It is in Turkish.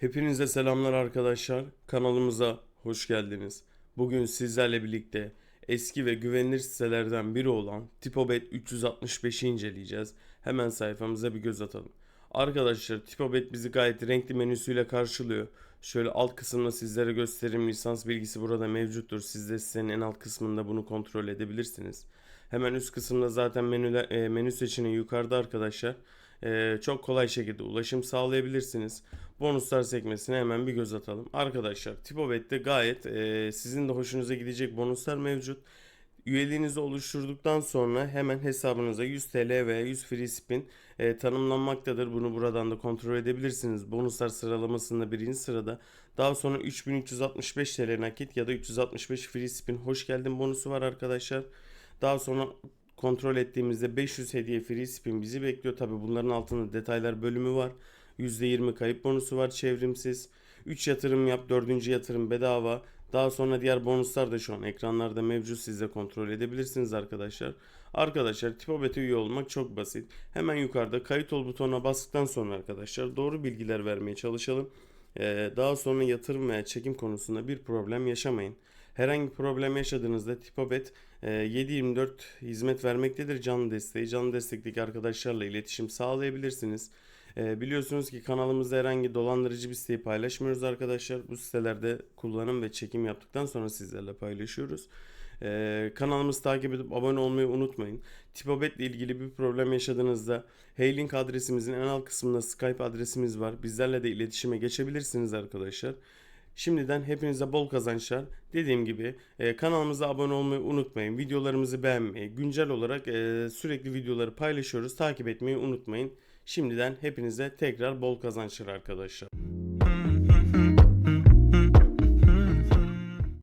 Hepinize selamlar arkadaşlar. Kanalımıza hoş geldiniz. Bugün sizlerle birlikte eski ve güvenilir sitelerden biri olan Tipobet 365'i inceleyeceğiz. Hemen sayfamıza bir göz atalım. Arkadaşlar Tipobet bizi gayet renkli menüsüyle karşılıyor. Şöyle alt kısımda sizlere göstereyim lisans bilgisi burada mevcuttur. Siz de sitenin en alt kısmında bunu kontrol edebilirsiniz. Hemen üst kısımda zaten menüler, e, menü seçeneği yukarıda arkadaşlar. E, çok kolay şekilde ulaşım sağlayabilirsiniz. Bonuslar sekmesine hemen bir göz atalım. Arkadaşlar Tipobet'te gayet e, sizin de hoşunuza gidecek bonuslar mevcut. Üyeliğinizi oluşturduktan sonra hemen hesabınıza 100 TL veya 100 free spin e, tanımlanmaktadır. Bunu buradan da kontrol edebilirsiniz. Bonuslar sıralamasında birinci sırada. Daha sonra 3365 TL nakit ya da 365 free spin hoş geldin bonusu var arkadaşlar. Daha sonra kontrol ettiğimizde 500 hediye free spin bizi bekliyor. Tabi bunların altında detaylar bölümü var. %20 kayıp bonusu var çevrimsiz. 3 yatırım yap 4. yatırım bedava. Daha sonra diğer bonuslar da şu an ekranlarda mevcut siz de kontrol edebilirsiniz arkadaşlar. Arkadaşlar Tipobet'e üye olmak çok basit. Hemen yukarıda kayıt ol butonuna bastıktan sonra arkadaşlar doğru bilgiler vermeye çalışalım. Ee, daha sonra yatırım veya çekim konusunda bir problem yaşamayın. Herhangi problem yaşadığınızda Tipobet e, 7/24 hizmet vermektedir canlı desteği. Canlı destekteki arkadaşlarla iletişim sağlayabilirsiniz. E, biliyorsunuz ki kanalımızda herhangi dolandırıcı bir siteyi paylaşmıyoruz arkadaşlar. Bu sitelerde kullanım ve çekim yaptıktan sonra sizlerle paylaşıyoruz. E, kanalımızı takip edip abone olmayı unutmayın. Tipobet ile ilgili bir problem yaşadığınızda Heylink adresimizin en alt kısmında Skype adresimiz var. Bizlerle de iletişime geçebilirsiniz arkadaşlar. Şimdiden hepinize bol kazançlar. Dediğim gibi e, kanalımıza abone olmayı unutmayın. Videolarımızı beğenmeyi, güncel olarak e, sürekli videoları paylaşıyoruz. Takip etmeyi unutmayın. Şimdiden hepinize tekrar bol kazançlar arkadaşlar.